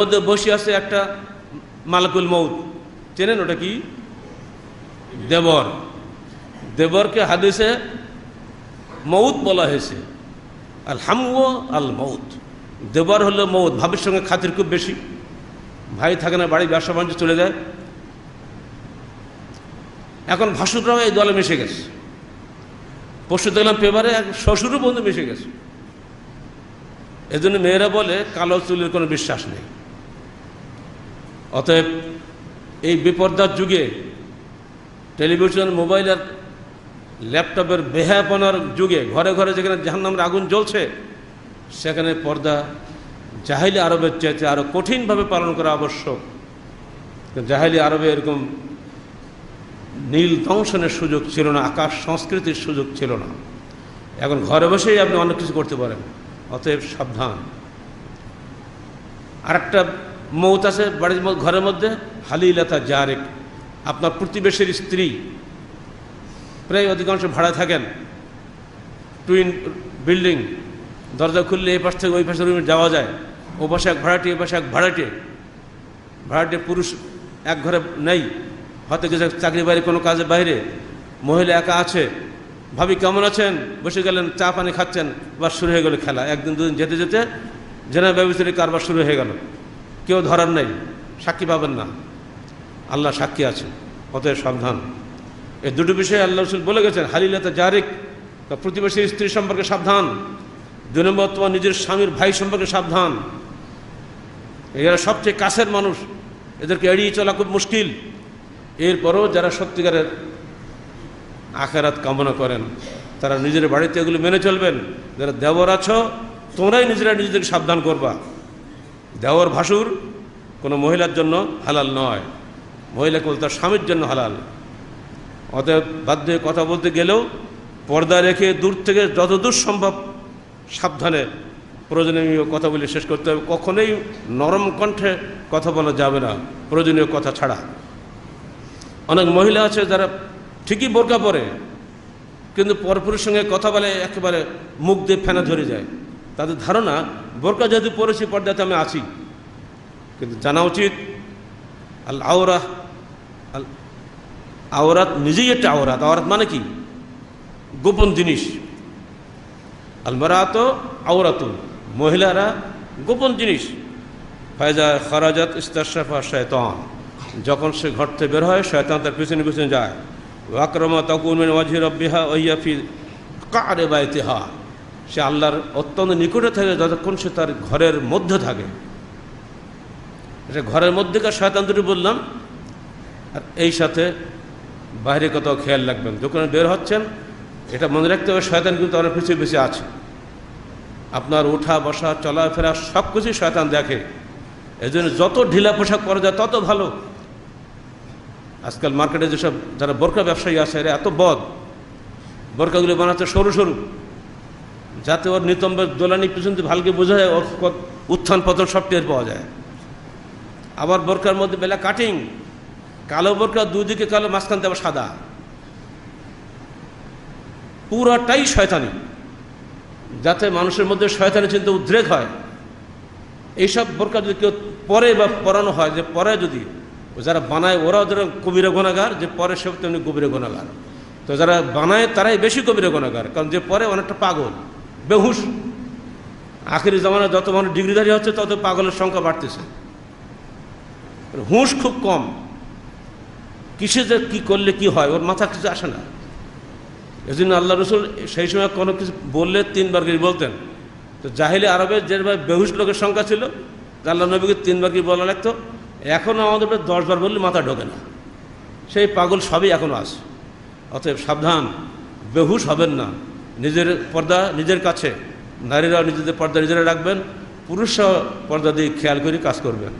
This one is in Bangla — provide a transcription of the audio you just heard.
মধ্যে বসে আছে একটা মালাকুল মৌত চেনেন ওটা কি? দেবর। দেবরকে হাদিসে মৌত বলা হয়েছে। আল হামু আল মৌত দেবর হলো মৌত ভাবের সঙ্গে খাতির খুব বেশি। ভাই থাকে না বাড়ি, ব্যবসা বাণিজ্য চলে যায়। এখন ভাসুররাও এই দলে মিশে গেছে। পরশু দেখলাম পেপারে এক শ্বশুরও বন্ধু মিশে গেছে। এজন্য মেয়েরা বলে, কালো চুলের কোনো বিশ্বাস নেই। অতএব এই বিপর্দার যুগে টেলিভিশন, মোবাইল আর ল্যাপটপের বেহাপনার যুগে ঘরে ঘরে যেখানে জাহান্নামের আগুন জ্বলছে, সেখানে পর্দা জাহিলি আরবের চাইতে আরও কঠিনভাবে পালন করা আবশ্যক। জাহিলি আরবে এরকম নীল দংশনের সুযোগ ছিল না, আকাশ সংস্কৃতির সুযোগ ছিল না। এখন ঘরে বসেই আপনি অনেক কিছু করতে পারেন, অতএব সাবধান। আরেকটা মৌত আছে বাড়ির ঘরের মধ্যে, হালিলাতা জারেক। আপনার প্রতিবেশীর স্ত্রী। প্রায় অধিকাংশ ভাড়া থাকেন। টুইন বিল্ডিং, দরজা খুললে এই পাশ থেকে ওই পাশে রুমে যাওয়া যায়। ও পাশে এক ভাড়াটি এ পাশে এক ভাড়াটে। ভাড়াটে পুরুষ এক ঘরে নেই। হয়তো গেছে চাকরি বাইরে কোনো কাজে বাইরে। মহিলা একা আছে। ভাবি, কেমন আছেন? বসে গেলেন, চা পানি খাচ্ছেন বা শুরু হয়ে গেল খেলা। একদিন দুদিন যেতে যেতে জেনা ব্যবসায়ী কারবার শুরু হয়ে গেল। কেউ ধরার নেই, সাক্ষী পাবেন না। আল্লাহ সাক্ষী আছে অতএব সাবধান। এই দুটো বিষয়ে আল্লাহ রসুল বলে গেছেন, হালিলাতে জারিক বা প্রতিবেশীর স্ত্রী সম্পর্কে সাবধান। দুই নম্বর তোমার নিজের স্বামীর ভাই সম্পর্কে সাবধান। এরা সবচেয়ে কাছের মানুষ, এদেরকে এড়িয়ে চলা খুব মুশকিল। এরপরও যারা সত্যিকারের আখেরাত কামনা করেন, তারা নিজের বাড়িতে এগুলো মেনে চলবেন। যারা দেবর আছো, তোমরাই নিজেরা নিজেদেরকে সাবধান করবা। দেওয়ার ভাসুর কোনো মহিলার জন্য হালাল নয়। মহিলা কেবল তার স্বামীর জন্য হালাল। অতএব বাধ্য হয়ে কথা বলতে গেলেও পর্দা রেখে দূর থেকে যতদূর সম্ভব সাবধানে প্রয়োজনীয় কথা বলে শেষ করতে হবে। কখনোই নরম কণ্ঠে কথা বলা যাবে না, প্রয়োজনীয় কথা ছাড়া। অনেক মহিলা আছে যারা ঠিকই বোরকা পরে, কিন্তু পরপুরের সঙ্গে কথা বলে একেবারে মুখ দিয়ে ফেনা ধরে যায়। তাদের ধারণা বোরকা যেহেতু পরেছি, পর্দাতে আমি আছি। কিন্তু জানা উচিত, আল আওরা, আল আওরাত নিজেই একটা আওরাত। আওরাত মানে কি? গোপন জিনিস। আলমারাত আওরাতুন মহিলারা গোপন জিনিস। ফায়জা খরাজাত ইস্তাশাফা শয়তান। যখন সে ঘর থেকে বের হয়, শয়তান তার পিছনে পিছনে যায়। ওয়াক্রমা তকুন মিন ওয়াজি রব্বিহা ওয়াইয়াফি কারে বাইতিহা। সে আল্লাহর অত্যন্ত নিকটে থাকে যতক্ষণ সে তার ঘরের মধ্যে থাকে। এটা ঘরের মধ্যেকার শয়তান দুটি বললাম, আর এই সাথে বাইরে কোথাও খেয়াল রাখবেন। যখন বের হচ্ছেন, এটা মনে রাখতে হবে, শয়তান কিন্তু অনেক পিছিয়ে বেশি আছে। আপনার ওঠা, বসা, চলাফেরা সব কিছুই শয়তান দেখে। এই জন্য যত ঢিলা পোশাক পরা যায়, তত ভালো। আজকাল মার্কেটে যেসব যারা বোরকা ব্যবসায়ী আছে, এরা এত বদ। বোরকাগুলো বানাতে সরু সরু। যাতে ওর নিতম্বের দোলানি পিছন দিয়ে ভালকে বোঝা যায় ওর উত্থান পতন সব টের পাওয়া যায়। আবার বোরকার মধ্যে বেলা কাটিং, কালো বোরকা দুদিকে কালো মাঝখান আবার সাদা। পুরাটাই শয়তানি। যাতে মানুষের মধ্যে শয়তানি চিন্তা উদ্রেক হয়। এইসব বোরকা যদি কেউ পরে বা পরানো হয়, যে পরে যদি যারা বানায়, ওরাও যারা কবিরা গোনাগার যে পরে সে তেমনি কবিরা গোনাগার তো যারা বানায়, তারাই বেশি কবিরা গোনাগার কারণ যে পরে অনেকটা পাগল। বেহুশ। আখেরি জামানায় যত মানুষ ডিগ্রিধারী হচ্ছে, তত পাগলের সংখ্যা বাড়তেছে। হুঁশ খুব কম। কিসে যে কী করলে কি হয়, ওর মাথা কিছু আসে না। এই জন্য আল্লাহ রসুল সেই সময় কোনো কিছু বললে তিনবার করে বলতেন। তো জাহিলি আরবে যেভাবে বেহুশ লোকের সংখ্যা ছিল আল্লাহ নবীকে তিনবার কি বলা লাগতো। এখনও আমাদের দশবার বললে মাথা ঢোকে না। সেই পাগল সবই এখনও আছে। অতএব সাবধান, বেহুশ হবেন না। নিজের পর্দা নিজের কাছে। নারীরা নিজেদের পর্দা নিজেরা রাখবেন পুরুষরা পর্দা দিয়ে খেয়াল করে কাজ করবেন